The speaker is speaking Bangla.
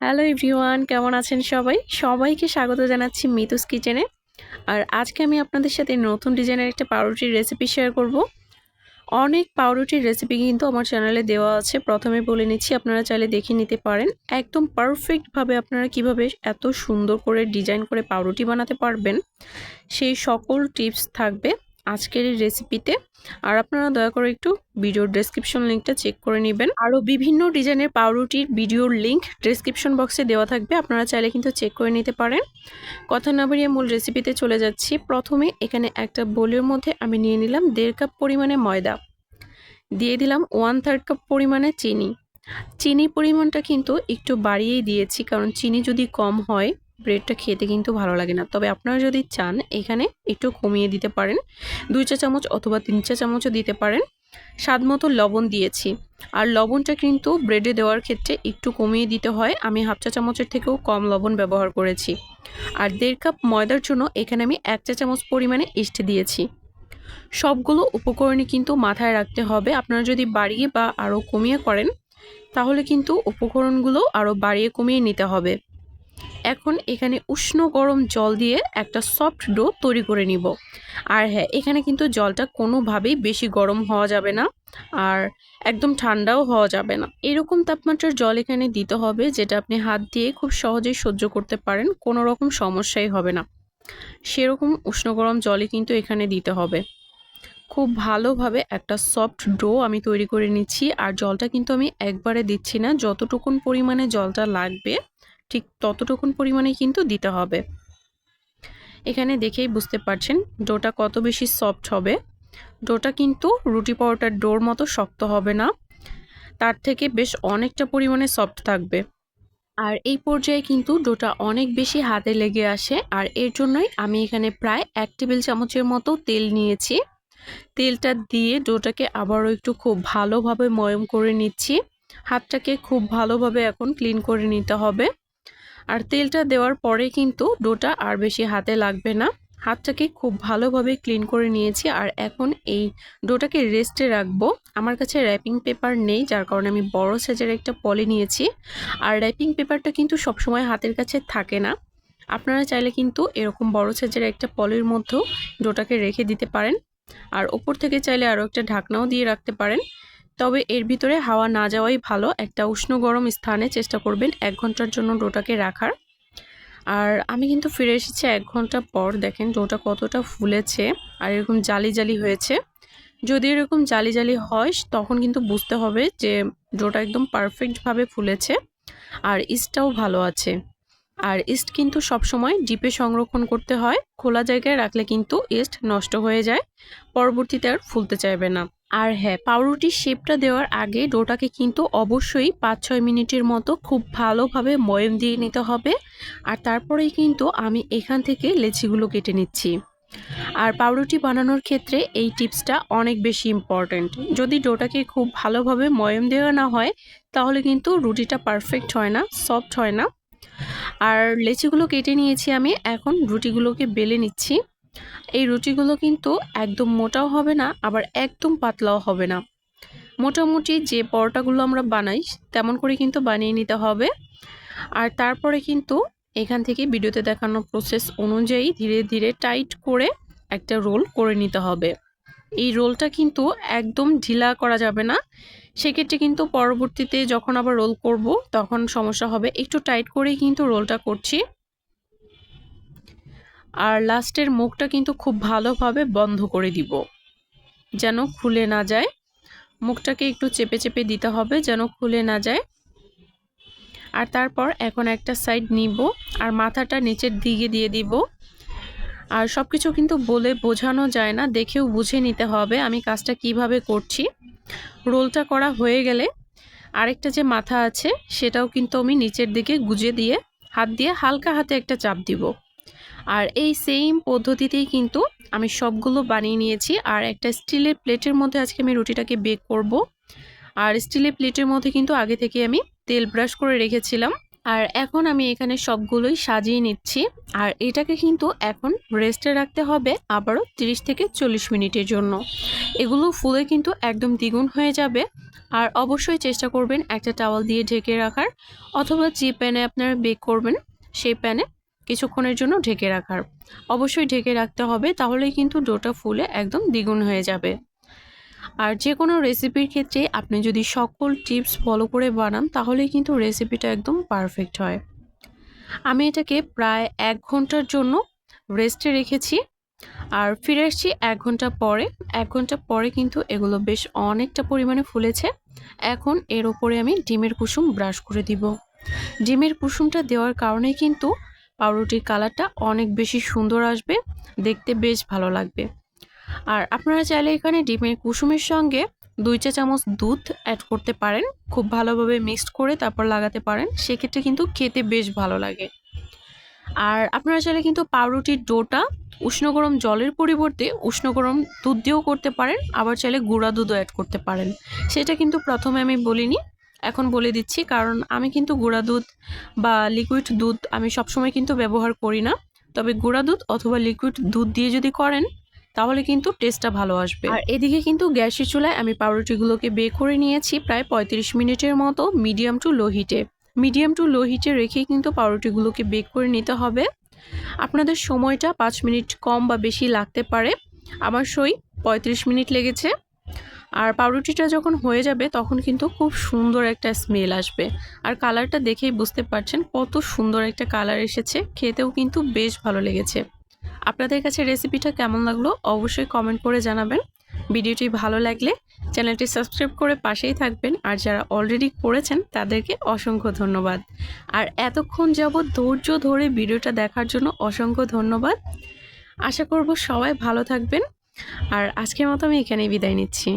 হ্যালো এভরিওয়ান কেমন আছেন সবাই? সবাইকে স্বাগত জানাচ্ছি মিতুস কিচেনে। আর আজকে আমি আপনাদের সাথে নতুন ডিজাইনের একটা পাউরুটির রেসিপি শেয়ার করব। অনেক পাউরুটির রেসিপি কিন্তু আমার চ্যানেলে দেওয়া আছে। প্রথমে বলে নিচ্ছি, আপনারা চাইলে দেখে নিতে পারেন। একদম পারফেক্টভাবে আপনারা কীভাবে এত সুন্দর করে ডিজাইন করে পাউরুটি বানাতে পারবেন। সেই সকল টিপস থাকবে। আজকের এই রেসিপিতে আর আপনারা দয়া করে একটু ভিডিওর ডেসক্রিপশন লিঙ্কটা চেক করে নেবেন। আরও বিভিন্ন ডিজাইনের পাউরুটির ভিডিওর লিঙ্ক ডেসক্রিপশন বক্সে দেওয়া থাকবে, আপনারা চাইলে কিন্তু চেক করে নিতে পারেন। কথা না বাড়িয়ে মূল রেসিপিতে চলে যাচ্ছি। প্রথমে এখানে একটা বোলের মধ্যে আমি নিয়ে নিলাম দেড় কাপ পরিমাণে ময়দা। দিয়ে দিলাম ওয়ান থার্ড কাপ পরিমাণে চিনি। চিনি পরিমাণটা কিন্তু একটু বাড়িয়েই দিয়েছি, কারণ চিনি যদি কম হয় ব্রেডটা খেতে কিন্তু ভালো লাগে না। তবে আপনারা যদি চান, এখানে একটু কমিয়ে দিতে পারেন। দুই চা চামচ অথবা তিন চা চামচও দিতে পারেন। স্বাদ মতো লবণ দিয়েছি। আর লবণটা কিন্তু ব্রেডে দেওয়ার ক্ষেত্রে একটু কমিয়ে দিতে হয়। আমি হাফ চা চামচের থেকেও কম লবণ ব্যবহার করেছি। আর দেড় কাপ ময়দার জন্য এখানে আমি এক চা চামচ পরিমাণে ইস্ট দিয়েছি। সবগুলো উপকরণই কিন্তু মাথায় রাখতে হবে। আপনারা যদি বাড়িয়ে বা আরও কমিয়ে করেন, তাহলে কিন্তু উপকরণগুলো আরও বাড়িয়ে কমিয়ে নিতে হবে। এখন এখানে উষ্ণ গরম জল দিয়ে একটা সফট ডো তৈরি করে নিব। আর হ্যাঁ এখানে কিন্তু জলটা কোনোভাবেই বেশি গরম হওয়া যাবে না আর একদম ঠান্ডাও হওয়া যাবে না। এরকম তাপমাত্রার জল এখানে দিতে হবে যেটা আপনি হাত দিয়ে খুব সহজেই সহ্য করতে পারেন, কোনো রকম সমস্যাই হবে না। সেরকম উষ্ণ গরম জলই কিন্তু এখানে দিতে হবে। খুব ভালোভাবে একটা সফট ডো আমি তৈরি করে নিচ্ছি আর জলটা কিন্তু আমি একবারে দিচ্ছি না, যতটুকুন পরিমাণে জলটা লাগবে ঠিক ততটুকুন পরিমাণে কিন্তু দিতে হবে। এখানে দেখেই বুঝতে পারছেন ডোটা কত বেশি সফট হবে। ডোটা কিন্তু রুটি পাউডার ডোর মতো শক্ত হবে না। তার থেকে বেশ অনেকটা পরিমাণে সফট থাকবে। আর এই পর্যায়ে কিন্তু ডোটা অনেক বেশি হাতে লেগে আসে। আর এর জন্যই আমি এখানে প্রায় এক টেবিল চামচের মতো তেল নিয়েছি। তেলটা দিয়ে ডোটাকে আবারও একটু খুব ভালোভাবে ময়ম করে নিচ্ছি। হাতটাকে খুব ভালোভাবে এখন ক্লিন করে নিতে হবে। আর তেলটা দেওয়ার পরে কিন্তু ডোটা আর বেশি হাতে লাগবে না। হাতটাকে খুব ভালোভাবে ক্লিন করে নিয়েছি আর এখন এই ডোটাকে রেস্টে রাখব। আমার কাছে র্যাপিং পেপার নেই, যার কারণে আমি বড় সাইজের একটা পলি নিয়েছি। আর র্যাপিং পেপারটা কিন্তু সবসময় হাতের কাছে থাকে না। আপনারা চাইলে কিন্তু এরকম বড় সাইজের একটা পলির মধ্যেও ডোটাকে রেখে দিতে পারেন। আর ওপর থেকে চাইলে আরও একটা ঢাকনাও দিয়ে রাখতে পারেন। তবে এর ভিতরে হাওয়া না যাওয়াই ভালো। একটা উষ্ণ গরম স্থানে চেষ্টা করবেন এক ঘণ্টার জন্য ডোটাকে রাখার। আর আমি কিন্তু ফিরে এসেছি এক ঘণ্টা পর। দেখেন ডোটা কতটা ফুলেছে আর এরকম জালি জালি হয়েছে। যদি এরকম জালি জালি হয়, তখন কিন্তু বুঝতে হবে যে ডোটা একদম পারফেক্টভাবে ফুলেছে আর ইস্টটাও ভালো আছে। আর ইস্ট কিন্তু সবসময় ডিপে সংরক্ষণ করতে হয়। খোলা জায়গায় রাখলে কিন্তু ইস্ট নষ্ট হয়ে যায়। পরবর্তীতে আর ফুলতে চাইবে না। আর হ্যাঁ পাউরুটির শেপটা দেওয়ার আগে ডোটাকে কিন্তু অবশ্যই পাঁচ ছয় মিনিটের মতো খুব ভালোভাবে ময়ম দিয়ে নিতে হবে। আর তারপরেই কিন্তু আমি এখান থেকে লেচিগুলো কেটে নিচ্ছি। আর পাউরুটি বানানোর ক্ষেত্রে এই টিপসটা অনেক বেশি ইম্পর্ট্যান্ট যদি ডোটাকে খুব ভালোভাবে ময়ম দেওয়া না হয়, তাহলে কিন্তু রুটিটা পারফেক্ট হয় না সফট হয় না। আর লেচিগুলো কেটে নিয়েছি আমি, এখন রুটিগুলোকে বেলে নিচ্ছি। এই রুটিগুলো কিন্তু একদম মোটাও হবে না, আবার একদম পাতলাও হবে না। মোটামুটি যে পরোটাগুলো আমরা বানাই, তেমন করে কিন্তু বানিয়ে নিতে হবে। আর তারপরে কিন্তু এখান থেকে ভিডিওতে দেখানো প্রসেস অনুযায়ী ধীরে ধীরে টাইট করে একটা রোল করে নিতে হবে। এই রোলটা কিন্তু একদম ঢিলা করা যাবে না। সেক্ষেত্রে কিন্তু পরবর্তীতে যখন আবার রোল করব, তখন সমস্যা হবে। একটু টাইট করেই কিন্তু রোলটা করছি। আর লাস্টের মুখটা কিন্তু খুব ভালোভাবে বন্ধ করে দিব। যেন খুলে না যায়। মুখটাকে একটু চেপে চেপে দিতে হবে যেন খুলে না যায়। আর তারপর এখন একটা সাইড নিব আর মাথাটা নিচের দিকে দিয়ে দিব। আর সব কিছু কিন্তু বলে বোঝানো যায় না, দেখেও বুঝে নিতে হবে আমি কাজটা কীভাবে করছি। রোলটা করা হয়ে গেলে আরেকটা যে মাথা আছে সেটাও কিন্তু আমি নিচের দিকে গুজে দিয়ে হাত দিয়ে হালকা হাতে একটা চাপ দিব। আর এই সেম পদ্ধতিতেই কিন্তু আমি সবগুলো বানিয়ে নিয়েছি। আর একটা স্টিলের প্লেটের মধ্যে আজকে আমি রুটিটাকে বেক করব। আর স্টিলের প্লেটের মধ্যে কিন্তু আগে থেকে আমি তেল ব্রাশ করে রেখেছিলাম। আর এখন আমি এখানে সবগুলোই সাজিয়ে নিচ্ছি। আর এটাকে কিন্তু এখন রেস্টে রাখতে হবে আবারও 30 থেকে চল্লিশ মিনিটের জন্য। এগুলো ফুলে কিন্তু একদম দ্বিগুণ হয়ে যাবে। আর অবশ্যই চেষ্টা করবেন একটা টাওয়াল দিয়ে ঢেকে রাখার। অথবা যে প্যানে আপনারা বেক করবেন, সেই প্যানে কিছুক্ষণের জন্য ঢেকে রাখার। অবশ্যই ঢেকে রাখতে হবে, তাহলেই কিন্তু ডোটা ফুলে একদম দ্বিগুণ হয়ে যাবে। আর যে কোনো রেসিপির ক্ষেত্রে আপনি যদি সকল টিপস ফলো করে বানান, তাহলেই কিন্তু রেসিপিটা একদম পারফেক্ট হয়। আমি এটাকে প্রায় এক ঘণ্টার জন্য রেস্টে রেখেছি। আর ফিরে আসছি এক ঘণ্টা পরে। এক ঘণ্টা পরে কিন্তু এগুলো বেশ অনেকটা পরিমাণে ফুলেছে। এখন এর ওপরে আমি ডিমের কুসুম ব্রাশ করে দিব। ডিমের কুসুমটা দেওয়ার কারণে কিন্তু পাউরুটির কালারটা অনেক বেশি সুন্দর আসবে, দেখতে বেশ ভালো লাগবে। আর আপনারা চাইলে এখানে ডিমের কুসুমের সঙ্গে দুই চা চামচ দুধ অ্যাড করতে পারেন, খুব ভালোভাবে মিক্সড করে তারপর লাগাতে পারেন, সেক্ষেত্রে কিন্তু খেতে বেশ ভালো লাগে। আর আপনারা চাইলে কিন্তু পাউরুটির ডোটা উষ্ণ গরম জলের পরিবর্তে উষ্ণ গরম দুধ দিয়েও করতে পারেন, আবার চাইলে গুঁড়া দুধও অ্যাড করতে পারেন। সেটা কিন্তু প্রথমে আমি বলিনি এখন বলে দিচ্ছি, কারণ আমি কিন্তু গুঁড়া দুধ বা লিকুইড দুধ আমি সবসময় কিন্তু ব্যবহার করি না। তবে গুঁড়া দুধ অথবা লিকুইড দুধ দিয়ে যদি করেন, তাহলে কিন্তু টেস্টটা ভালো আসবে। আর এদিকে কিন্তু গ্যাসের চুলায় আমি পাউরুটিগুলোকে বে করে নিয়েছি প্রায় পঁয়ত্রিশ মিনিটের মতো মিডিয়াম টু লো হিটে মিডিয়াম টু লো হিটে রেখেই কিন্তু পাউরুটিগুলোকে বেক করে নিতে হবে। আপনাদের সময়টা পাঁচ মিনিট কম বা বেশি লাগতে পারে। আমার সই পঁয়ত্রিশ মিনিট লেগেছে। আর পাউরুটিটা যখন হয়ে যাবে, তখন কিন্তু খুব সুন্দর একটা স্মেল আসবে। আর কালারটা দেখেই বুঝতে পারছেন কত সুন্দর একটা কালার এসেছে। খেতেও কিন্তু বেশ ভালো লেগেছে। আপনাদের কাছে রেসিপিটা কেমন লাগল অবশ্যই কমেন্ট করে জানাবেন। ভিডিওটি ভালো লাগলে চ্যানেলটি সাবস্ক্রাইব করে পাশেই থাকবেন। আর যারা অলরেডি করেছেন, তাদেরকে অসংখ্য ধন্যবাদ। আর এতক্ষণ যাবৎ ধৈর্য ধরে ভিডিওটা দেখার জন্য অসংখ্য ধন্যবাদ। আশা করব সবাই ভালো থাকবেন। আর আজকের মতো আমি এখানেই বিদায় নিচ্ছি।